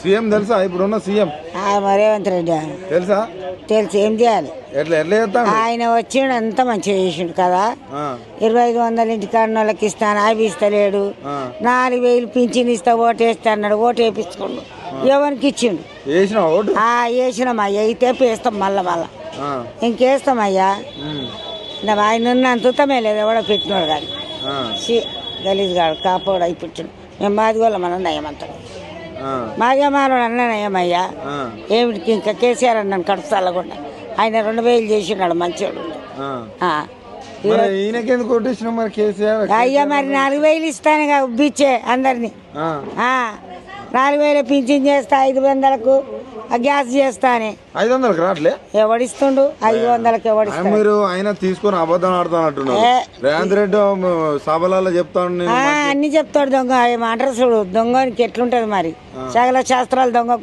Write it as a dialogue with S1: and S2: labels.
S1: CM తెలుసా? ఇప్పుడున్న CM.
S2: Revanth Reddy?
S1: తెలుసా?
S2: తెలిసి ఏం చేయాలి?
S1: ఎట్లా ఎట్లా చేస్తాడు?
S2: ఆయన వచ్చిండు అంత మంచిగా చేసిండు కదా. ఇరవై ఐదు వందల ఇంటి కాడిన వాళ్ళకి ఇస్తాను అవి ఇస్తలేడు. నాలుగు వేలు పింఛన్ ఇస్తా ఓటు వేస్తా అన్నాడు ఓటు వేపించుకోండు ఎవరికి ఇచ్చిండు?
S1: వేసిన ఓటు?
S2: ఆ వేసినాం అయ్యా అయితే వేస్తాం మళ్ళా మళ్ళా.
S1: ఆ,
S2: ఇంకేస్తాం అయ్యా
S1: ఉమ్,
S2: నా ఆయన ఉన్నంత ఉత్తమే లేదు ఎవడో పెట్టినాడు కానీ. గలీజ్ గాడు కాపోడు అయిపోయిండు. మేము మాది వాళ్ళ మన నయమంతా
S1: ఆ,
S2: మాదే మానవుడు అన్న నయమయ్యా
S1: ఆ,
S2: ఏమిటికి ఇంకా కేసీఆర్ అన్నాను కడుపు చల్లకుండా ఆయన రెండు వేలు చేసినాడు
S1: ఈయనకెందుకు మరి కేసీఆర్?
S2: అయ్యా మరి నాలుగు వేలు ఇస్తానుగా ఉబ్బిచ్చే అందరినీ. నాలుగు వేలు పింఛన్ చేస్తా ఐదు వందలకు ఆ గ్యాస్ చేస్తానే
S1: ఐదు వందలకు రావట్లే
S2: ఎవడిస్తుండు? ఐదు వందలకు ఎవడిస్తాడు?
S1: మీరు ఆయన తీసుకొని అబద్ధం ఆడుతానంటున్నారు.
S2: ఏ.
S1: రేవంత్ రెడ్డి సభలలో చెప్తాను
S2: అన్ని చెప్తాడు దొంగ. ఏమంటారు చూడు దొంగనికి ఎట్లుంటది మరి? సకల శాస్త్రాలు దొంగ